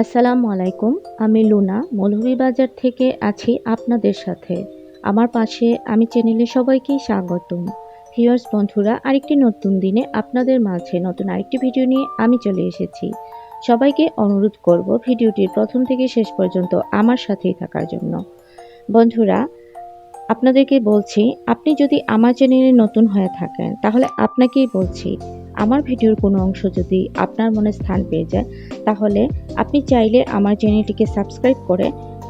আসসালামু আলাইকুম, আমি লুনা, মৌলভীবাজার থেকে আছি আপনাদের সাথে। আমার পাশে আমি চ্যানেলে সবাইকে স্বাগতম। ভিউয়ার্স, বন্ধুরা, আরেকটি নতুন দিনে আপনাদের মাঝে নতুন আরেকটি ভিডিও নিয়ে আমি চলে এসেছি। সবাইকে অনুরোধ করব ভিডিওটির প্রথম থেকে শেষ পর্যন্ত আমার সাথেই থাকার জন্য। বন্ধুরা, আপনাদেরকে বলছি, আপনি যদি আমার চ্যানেলে নতুন হয়ে থাকেন, তাহলে আপনাকেই বলছি আমার ভিডিওর কোনো অংশ যদি আপনার মনে স্থান পেয়ে যায়, তাহলে আপনি চাইলে আমার চ্যানেলটিকে সাবস্ক্রাইব করে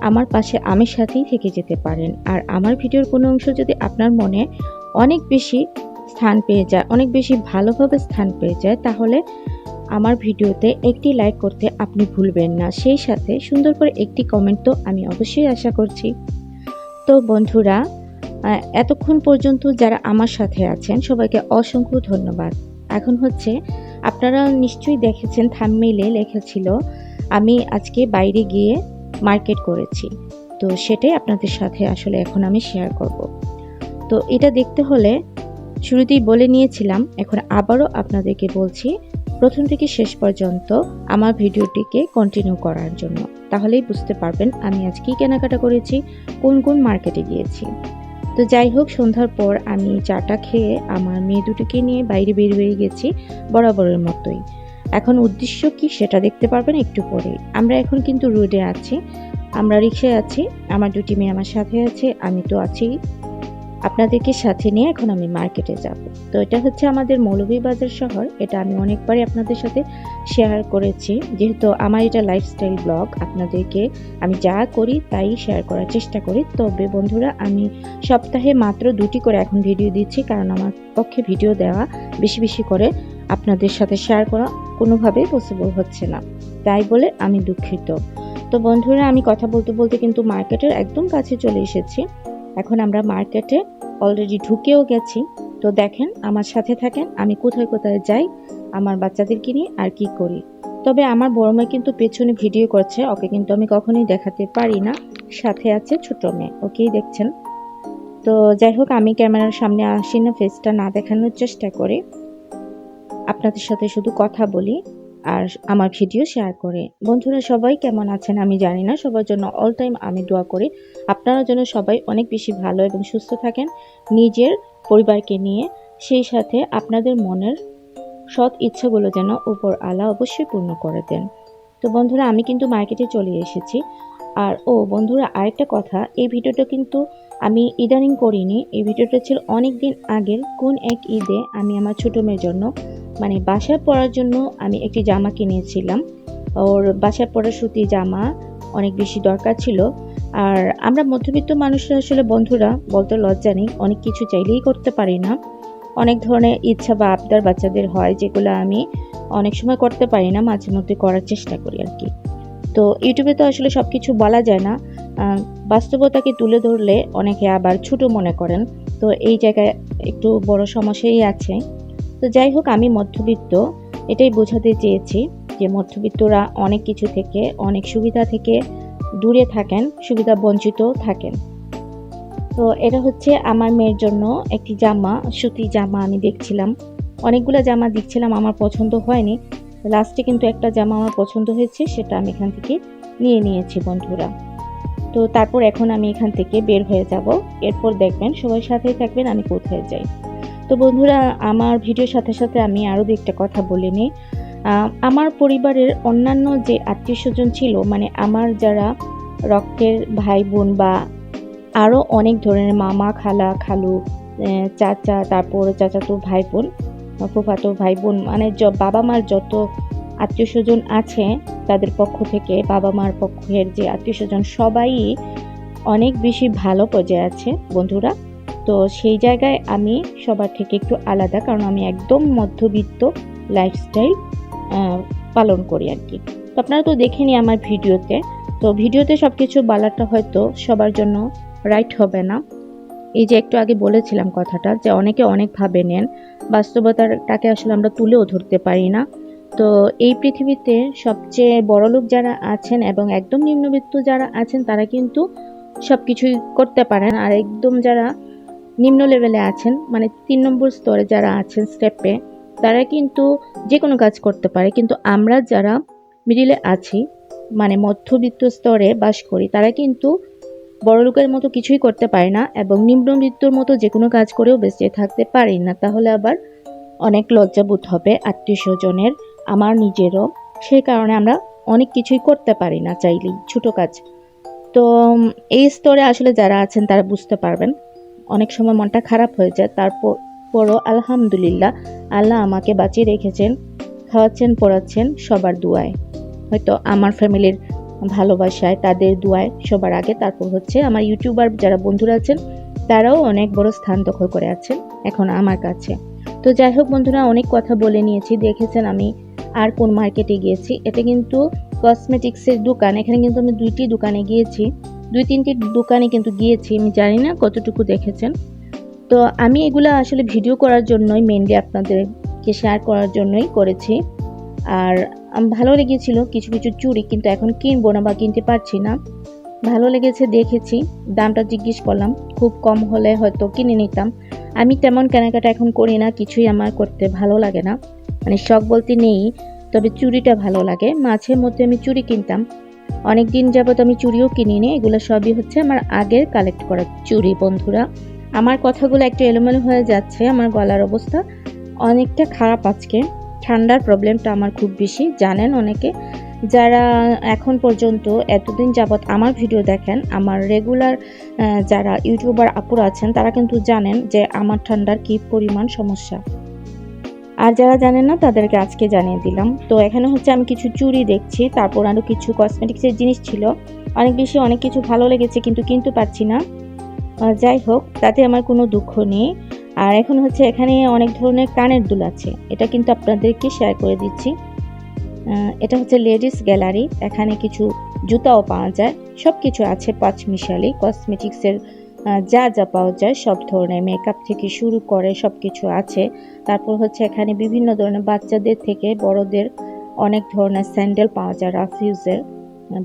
আমার পাশে আমি সাথেই থেকে যেতে পারেন। আর আমার ভিডিওর কোনো অংশ যদি আপনার মনে অনেক বেশি স্থান পেয়ে যায়, অনেক বেশি ভালোভাবে স্থান পেয়ে যায়, তাহলে আমার ভিডিওতে একটি লাইক করতে আপনি ভুলবেন না। সেই সাথে সুন্দর করে একটি কমেন্ট তো আমি অবশ্যই আশা করছি। তো বন্ধুরা এতক্ষণ পর্যন্ত যারা আমার সাথে আছেন, সবাইকে অসংখ্য ধন্যবাদ। এখন হচ্ছে, আপনারা নিশ্চয়ই দেখেছেন থাম্মেইলে লেখা ছিল আমি আজকে বাইরে গিয়ে মার্কেট করেছি। তো সেটাই আপনাদের সাথে আসলে এখন আমি শেয়ার করব। তো এটা দেখতে হলে শুরুতেই বলে নিয়েছিলাম, এখন আবারও আপনাদেরকে বলছি, প্রথম থেকে শেষ পর্যন্ত আমার ভিডিওটিকে কন্টিনিউ করার জন্য। তাহলেই বুঝতে পারবেন আমি আজ কী কেনাকাটা করেছি, কোন কোন মার্কেটে গিয়েছি। তো যাই হোক, সন্ধ্যার পর আমি চাটা খেয়ে আমার মেয়ে দুটোকে নিয়ে বাইরে বের হয়ে গেছি বরাবরের মতোই। এখন উদ্দেশ্য কি সেটা দেখতে পারবেন একটু পরে আমরা এখন কিন্তু রোডে আছি, আমরা রিক্সায় আছি, আমার দুটি মেয়ে আমার সাথে আছে, আমি তো আছি। আপনাদেরকে সাথে নিয়ে এখন আমি মার্কেটে যাব। তো এটা হচ্ছে আমাদের মৌলভীবাজার শহর। এটা আমি অনেকবারই আপনাদের সাথে শেয়ার করেছি। যেহেতু আমার এটা লাইফস্টাইল ব্লগ আপনাদেরকে আমি যা করি তাই শেয়ার করার চেষ্টা করি। তবে বন্ধুরা, আমি সপ্তাহে মাত্র দুটি করে এখন ভিডিও দিচ্ছি, কারণ আমার পক্ষে ভিডিও দেওয়া বেশি বেশি করে আপনাদের সাথে শেয়ার করা কোনোভাবেই পসিবল হচ্ছে না। তাই বলে আমি দুঃখিত। তো বন্ধুরা, আমি কথা বলতে বলতে কিন্তু মার্কেটের একদম কাছে চলে এসেছি। এখন আমরা মার্কেটে অলরেডি ঢুকেও গেছি। তো দেখেন, আমার সাথে থাকেন, আমি কোথায় কোথায় যাই, আমার বাচ্চাদেরকে নিয়ে আর কি করি। তবে আমার বড় মেয়ে কিন্তু পেছনে ভিডিও করছে, ওকে কিন্তু আমি কখনোই দেখাতে পারি না। সাথে আছে ছোট মেয়ে, ওকেই দেখছেন। তো যাই হোক, আমি ক্যামেরার সামনে আসি না ফেসটা না দেখানোর চেষ্টা করি। আপনাদের সাথে শুধু কথা বলি। আর আমার ভিডিও শেয়ার করে। বন্ধুরা, সবাই কেমন আছেন আমি জানি না, সবার জন্য অল টাইম আমি দোয়া করি। আপনারা যেন সবাই অনেক বেশি ভালো এবং সুস্থ থাকেন নিজের পরিবারকে নিয়ে। সেই সাথে আপনাদের মনের সৎ ইচ্ছাগুলো যেন উপর আলা অবশ্যই পূর্ণ করে দেন। তো বন্ধুরা, আমি কিন্তু মার্কেটে চলে এসেছি। আর ও বন্ধুরা, আরেকটা কথা, এই ভিডিওটা কিন্তু আমি ইদানিং করিনি, এই ভিডিওটা ছিল অনেক দিন আগের, কোন এক ঈদে আমি আমার ছোটো মেয়ের জন্য মানে বাসায় পরার জন্য আমি একটি জামা কিনেছিলাম। ওর বাসায় পরার সুতি জামা অনেক বেশি দরকার ছিল। আর আমরা মধ্যবিত্ত মানুষরা আসলে বন্ধুরা, বলতে লজ্জা নেই, অনেক কিছু চাইলেই করতে পারি না। অনেক ধরনের ইচ্ছা বা আবদার বাচ্চাদের হয়, যেগুলো আমি অনেক সময় করতে পারি না, মাঝে মধ্যে করার চেষ্টা করি আর কি। তো ইউটিউবে তো আসলে সব কিছু বলা যায় না। বাস্তবতাকে তুলে ধরলে অনেকে আবার ছোট মনে করেন। তো এই জায়গায় একটু বড় সমস্যাই আছে। তো যাই হোক, আমি মধ্যবিত্ত, এটাই বোঝাতে চেয়েছি যে মধ্যবিত্তরা অনেক কিছু থেকে, অনেক সুবিধা থেকে দূরে থাকেন, সুবিধা বঞ্চিত থাকেন। তো এটা হচ্ছে আমার মেয়ের জন্য একটি জামা, সুতি জামা আমি দেখছিলাম। অনেকগুলো জামা দেখছিলাম, আমার পছন্দ হয়নি। লাস্টে কিন্তু একটা জামা আমার পছন্দ হয়েছে, সেটা আমি এখান থেকে নিয়ে নিয়েছি বন্ধুরা। তো তারপর এখন আমি এখান থেকে বের হয়ে যাব। এরপর দেখবেন সবাই সাথেই থাকবেন, আমি কোথায় যাই। তো বন্ধুরা, আমার ভিডিওর সাথে সাথে আমি আরও দু একটা কথা বলে নিই। আমার পরিবারের অন্যান্য যে আত্মীয় স্বজন ছিল মানে আমার যারা রক্তের ভাই বোন বা আরও অনেক ধরনের মামা, খালা, খালু চাচা, তারপর চাচাতো ভাই বোন ফুফাতো ভাই বোন মানে বাবা মার যত আত্মীয় স্বজন আছে তাদের পক্ষ থেকে বাবা মার পক্ষের যে আত্মীয় স্বজন সবাই অনেক বেশি ভালো পর্যায়ে আছে, বন্ধুরা। তো সেই জায়গায় আমি সবার থেকে একটু আলাদা, কারণ আমি একদম মধ্যবিত্ত লাইফস্টাইল পালন করি আর কি। তো আপনারা তো দেখেনি আমার ভিডিওতে। তো ভিডিওতে সব কিছু বলাটা হয়তো সবার জন্য রাইট হবে না। এই যে একটু আগে বলেছিলাম কথাটা যে অনেকে অনেকভাবে নেন, বাস্তবতাটাকে আসলে আমরা তুলেও ধরতে পারি না। তো এই পৃথিবীতে সবচেয়ে বড়লোক যারা আছেন এবং একদম নিম্নবিত্ত যারা আছেন, তারা কিন্তু সব কিছুই করতে পারেন। আর একদম যারা নিম্ন লেভেলে আছেন মানে তিন নম্বর স্তরে যারা আছেন স্টেপে তারা কিন্তু যে কোনো কাজ করতে পারে। কিন্তু আমরা যারা মিডিলে আছি মানে মধ্যবিত্ত স্তরে বাস করি, তারা কিন্তু বড়লোকের মতো কিছুই করতে পারে না এবং নিম্নবিত্তর মতো যে কোনো কাজ করেও বেঁচে থাকতে পারি না, তাহলে আবার অনেক লজ্জাবোধ হবে আত্মীয় স্বজনের আমার নিজেরও। সেই কারণে আমরা অনেক কিছুই করতে পারি না চাইলেই, ছোটো কাজ। তো এই স্তরে আসলে যারা আছেন তারা বুঝতে পারবেন। অনেক সময় মনটা খারাপ হয়ে যায়, তারপর, পরও আলহামদুলিল্লাহ, আল্লাহ আমাকে বাঁচিয়ে রেখেছেন, খাওয়াচ্ছেন, পড়াচ্ছেন সবার দুয়ায়। হয়তো আমার ফ্যামিলির ভালোবাসায়, তাদের দুয়ায় সবার আগে। তারপর হচ্ছে আমার ইউটিউবার যারা বন্ধুরা আছেন, তারাও অনেক বড় স্থান দখল করে আছেন এখন আমার কাছে। তো যাই হোক বন্ধুরা, অনেক কথা বলে নিয়েছি। দেখেছেন আমি আর কোন মার্কেটে গিয়েছি। এটা কিন্তু কসমেটিক্সের দোকান, এখানে কিন্তু আমি দুইটি দোকানে গিয়েছি। দুই তিনটি দোকানে কিন্তু গিয়েছি, আমি জানি না কতটুকু দেখেছেন। তো আমি এগুলো আসলে ভিডিও করার জন্যই মেনলি আপনাদেরকে শেয়ার করার জন্যই করেছি। আর ভালো লেগেছিল কিছু কিছু চুড়ি কিন্তু এখন কিনবো না বা কিনতে পারছি না। ভালো লেগেছে দেখেছি, দামটা জিজ্ঞেস করলাম, খুব কম হলে হয়তো কিনে নিতাম। আমি তেমন কেনাকাটা এখন করি না, কিছুই আমার করতে ভালো লাগে না। মানে শখ বলতে নেই, তবে চুড়িটা ভালো লাগে। মাঝে মধ্যে আমি চুড়ি কিনতাম। অনেক দিন যাবত আমি চুড়িও কিনিনি, এগুলো সবই হচ্ছে আমার আগের কালেক্ট করা চুড়ি, বন্ধুরা। আমার কথাগুলো একটু এলোমেলো হয়ে যাচ্ছে, আমার গলার অবস্থা অনেকটা খারাপ আজকে। ঠান্ডার প্রবলেমটা আমার খুব বেশি। জানেন অনেকে, যারা এখন পর্যন্ত এতদিন যাবৎ আমার ভিডিও দেখেন, আমার রেগুলার যারা ইউটিউবার আপুরা আছেন, তারা কিন্তু জানেন যে আমার ঠান্ডার কী পরিমাণ সমস্যা। আর যারা জানেন না, তাদেরকে আজকে জানিয়ে দিলাম। তো এখানে হচ্ছে আমি কিছু চুড়ি দেখছি, তারপর আরও কিছু কসমেটিক্সের জিনিস ছিল। অনেক বেশি অনেক কিছু ভালো লেগেছে, কিন্তু কিনতে পারছি না। যাই হোক, তাতে আমার কোনো দুঃখ নেই। আর এখন হচ্ছে এখানে অনেক ধরনের কানের দুল আছে। এটা কিন্তু আপনাদেরকে শেয়ার করে দিচ্ছি। এটা হচ্ছে লেডিস গ্যালারি। এখানে কিছু জুতাও পাওয়া যায়। সব কিছু আছে পাঁচ মিশালি। কসমেটিক্সের যা যা পাওয়া যায়, সব ধরনের মেকআপ থেকে শুরু করে সব কিছু আছে। তারপর হচ্ছে এখানে বিভিন্ন ধরনের বাচ্চাদের থেকে বড়দের অনেক ধরনের স্যান্ডেল পাওয়া যায় রাফিউজের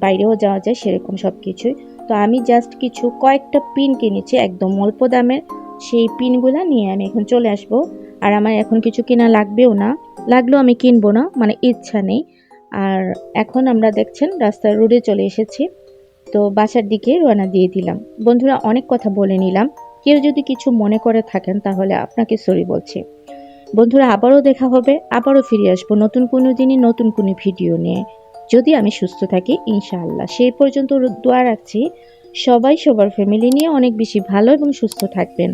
বাইরেও যাওয়া যায়, সেরকম সব কিছুই তো আমি জাস্ট কিছু কয়েকটা পিন কিনেছি, একদম অল্প দামের। সেই পিনগুলো নিয়ে আমি এখন চলে আসব। আর আমার এখন কিছু কেনা লাগবেও না। লাগলেও আমি কিনবো না মানে ইচ্ছা নেই। আর এখন আমরা দেখছেন রাস্তার রোডে চলে এসেছি। তো বাসার দিকে রওনা দিয়ে দিলাম। বন্ধুরা, অনেক কথা বলে নিলাম। কেউ যদি কিছু মনে করে থাকেন, তাহলে আপনাকে সরি বলছি। বন্ধুরা, আবারও দেখা হবে, আবারও ফিরে আসব নতুন কোনো দিনই নতুন কোনো ভিডিও নিয়ে। যদি আমি সুস্থ থাকি, ইনশাআল্লাহ। সেই পর্যন্ত দোয়া রাখছি। সবাই সবার ফ্যামিলি নিয়ে অনেক বেশি ভালো এবং সুস্থ থাকবেন।